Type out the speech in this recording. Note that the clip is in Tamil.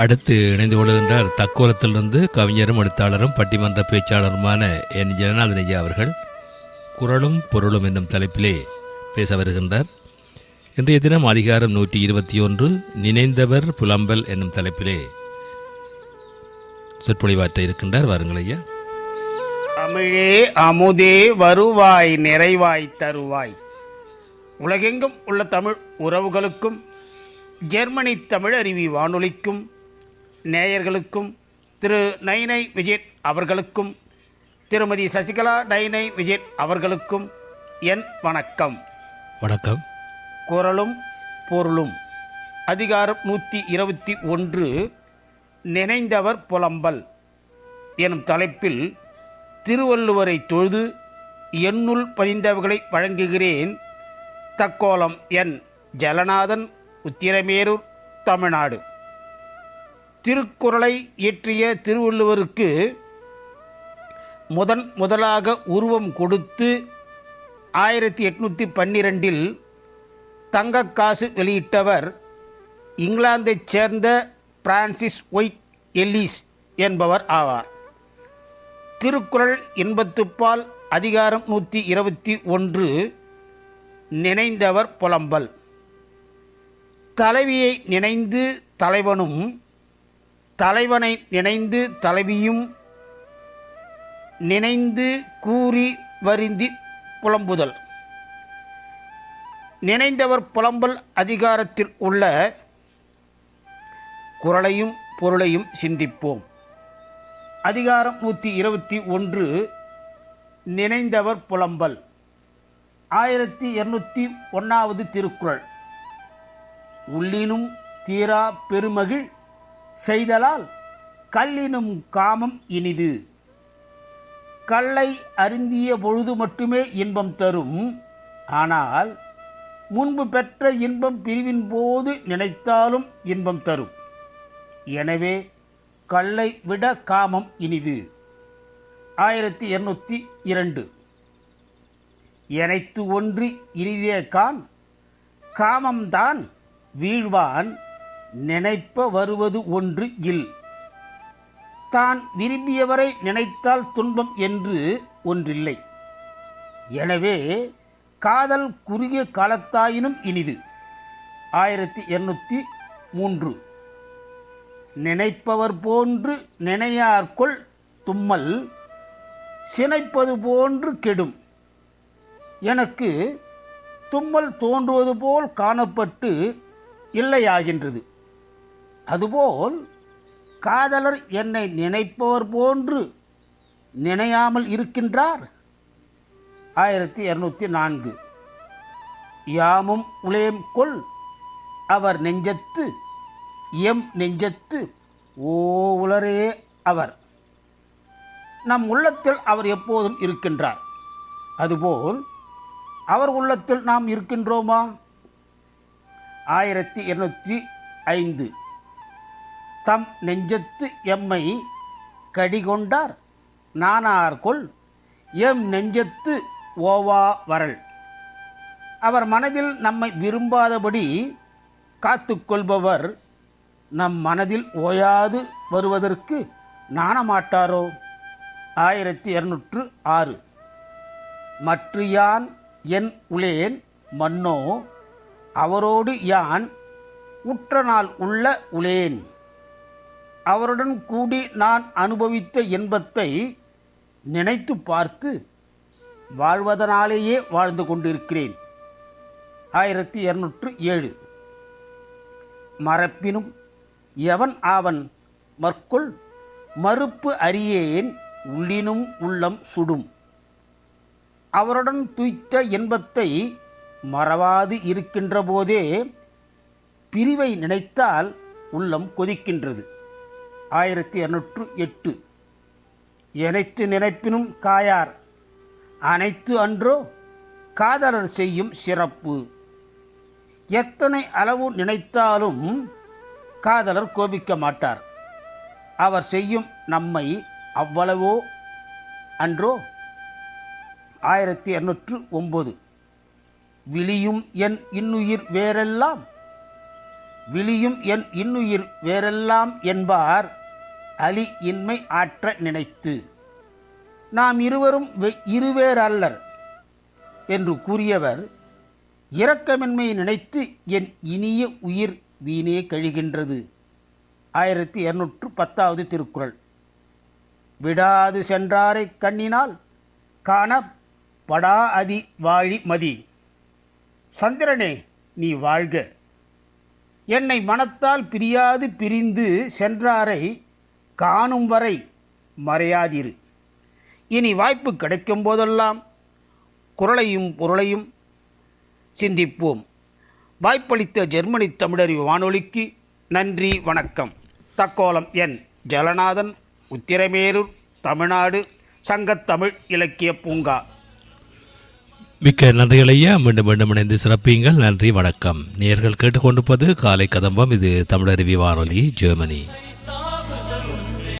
அடுத்து இணைந்து கொள்கின்றார் தக்கோலத்திலிருந்து கவிஞரும் எழுத்தாளரும் பட்டிமன்ற பேச்சாளருமான என். ஜனநாதன் ஐயா அவர்கள். குரலும் பொருளும் என்னும் தலைப்பிலே பேச வருகின்றார். இன்றைய தினம் அதிகாரம் நூற்றி இருபத்தி ஒன்று நினைந்தவர் புலம்பல் என்னும் தலைப்பிலே சொற்பொழிவாற்ற இருக்கின்றார். வாருங்கள் ஐயா. தமிழே அமுதே வருவாய் நிறைவாய் தருவாய். உலகெங்கும் உள்ள தமிழ் உறவுகளுக்கும் ஜெர்மனி தமிழ் அருவி வானொலிக்கும் நேயர்களுக்கும் திரு நைனை விஜய் அவர்களுக்கும் திருமதி சசிகலா நைனை விஜய் அவர்களுக்கும் என் வணக்கம். வணக்கம். குரலும் பொருளும். அதிகாரம் நூற்றி இருபத்தி ஒன்று நினைந்தவர் புலம்பல் எனும் தலைப்பில் திருவள்ளுவரை தொழுது என்னுள் பதிந்தவர்களை வழங்குகிறேன். தக்கோலம் என் ஜலநாதன் உத்திரமேரூர் தமிழ்நாடு. திருக்குறளை இயற்றிய திருவள்ளுவருக்கு முதன் முதலாக உருவம் கொடுத்து ஆயிரத்தி எட்நூற்றி பன்னிரெண்டில் தங்கக்காசு வெளியிட்டவர் இங்கிலாந்தைச் சேர்ந்த பிரான்சிஸ் ஒயிட் எல்லிஸ் என்பவர் ஆவார். திருக்குறள் இன்பத்துப்பால் அதிகாரம் நூற்றி இருபத்தி ஒன்று நினைந்தவர் புலம்பல். தலைவியை நினைந்து தலைவனும் தலைவனை நினைந்து தலைவியும் நினைந்து கூறி வருந்தி புலம்புதல். நினைந்தவர் புலம்பல் அதிகாரத்தில் உள்ள குரலையும் பொருளையும் சிந்திப்போம். அதிகாரம் நூற்றி இருபத்தி ஒன்று நினைந்தவர் புலம்பல். ஆயிரத்தி இருநூற்றி ஒன்றாவது திருக்குறள். உள்ளினும் தீரா பெருமகிழ் செய்தலால் கல்லினும் காமம் இனிது. கல்லை அருந்திய பொழுது மட்டுமே இன்பம் தரும். ஆனால் முன்பு பெற்ற இன்பம் பிரிவின் போது நினைத்தாலும் இன்பம் தரும். எனவே கல்லை விட காமம் இனிது. ஆயிரத்தி இருநூத்தி இரண்டு. எனைத்து ஒன்று இனிதே கான். காமம்தான் வீழ்வான். நினைப்ப வருவது ஒன்று இல். தான் விரும்பியவரை நினைத்தால் துன்பம் என்று ஒன்றில்லை. எனவே காதல் குறுகிய காலத்தாயினும் இனிது. ஆயிரத்தி இருநூத்தி மூன்று. நினைப்பவர் போன்று நினையார்கொள் தும்மல் சினைப்பது போன்று கெடும். எனக்கு தும்மல் தோன்றுவது போல் காணப்பட்டு இல்லையாகின்றது. அதுபோல் காதலர் என்னை நினைப்பவர் போன்று நினையாமல் இருக்கின்றார். ஆயிரத்தி இருநூத்தி நான்கு. யாமும் உலேம் கொள் அவர் நெஞ்சத்து எம் நெஞ்சத்து ஓ உலரே அவர். நம் உள்ளத்தில் அவர் எப்போதும் இருக்கின்றார். அதுபோல் அவர் உள்ளத்தில் நாம் இருக்கின்றோமா? ஆயிரத்தி இருநூற்றி ஐந்து. தம் நெஞ்சத்து எம்மை கடிகொண்டார். நானார்கொள் எம் நெஞ்சத்து ஓவா வரல். அவர் மனதில் நம்மை விரும்பாதபடி காத்துக்கொள்பவர் நம் மனதில் ஓயாது வருவதற்கு நாணமாட்டாரோ? ஆயிரத்தி இருநூற்று ஆறு. மற்ற யான் என் உளேன் மன்னோ அவரோடு யான் உற்ற நாள் உள்ள உளேன். அவருடன் கூடி நான் அனுபவித்த இன்பத்தை நினைத்து பார்த்து வாழ்வதனாலேயே வாழ்ந்து கொண்டிருக்கிறேன். ஆயிரத்தி இருநூற்று ஏழு. மறப்பினும் எவன் ஆவன்? மற்கொள் மறுப்பு அறியேன் உள்ளினும் உள்ளம் சுடும். அவருடன் துய்த்த இன்பத்தை மறவாது இருக்கின்ற போதே பிரிவை நினைத்தால் உள்ளம் கொதிக்கின்றது. ஆயிரத்தி இருநூற்று எட்டு. எனைத்து நினைப்பினும் காயார் அனைத்து அன்றோ காதலர் செய்யும் சிறப்பு. எத்தனை அளவு நினைத்தாலும் காதலர் கோபிக்க மாட்டார். அவர் செய்யும் நம்மை அவ்வளவோ அன்றோ. ஆயிரத்தி இருநூற்று ஒம்பது விழியும் என் இன்னுயிர் வேறெல்லாம் விழியும் என் இன்னுயிர் வேறெல்லாம் என்பார் அலி இன்மை ஆற்ற நினைத்து. நாம் இருவரும் வெ- இருவேறு அல்லர் என்று கூறியவர் இரக்கமின்மையை நினைத்து என் இனிய உயிர் வீணே கழிகின்றது. ஆயிரத்தி இருநூற்று பத்தாவது திருக்குறள். விடாது சென்றாரை கண்ணினால் காண படா அதி வாழி மதி. சந்திரனே நீ வாழ்க. என்னை மனத்தால் பிரியாது பிரிந்து சென்றாரை காணும் வரை மறையாதிரு. இனி வாய்ப்பு கிடைக்கும் போதெல்லாம் குரலையும் பொருளையும் சிந்திப்போம். வாய்ப்பளித்த ஜெர்மனி தமிழறி வானொலிக்கு நன்றி வணக்கம். தக்கோலம் என். ஜலநாதன் உத்திரமேரூர் தமிழ்நாடு சங்கத்தமிழ் இலக்கிய பூங்கா. மிக்க நன்றிகள் ஐயா. மீண்டும் மீண்டும் இணைந்து சிறப்பீங்கள். நன்றி வணக்கம். நேர்கள் கேட்டுக்கொண்டிருப்பது காலை கதம்பம். இது தமிழருவி வானொலி ஜெர்மனி.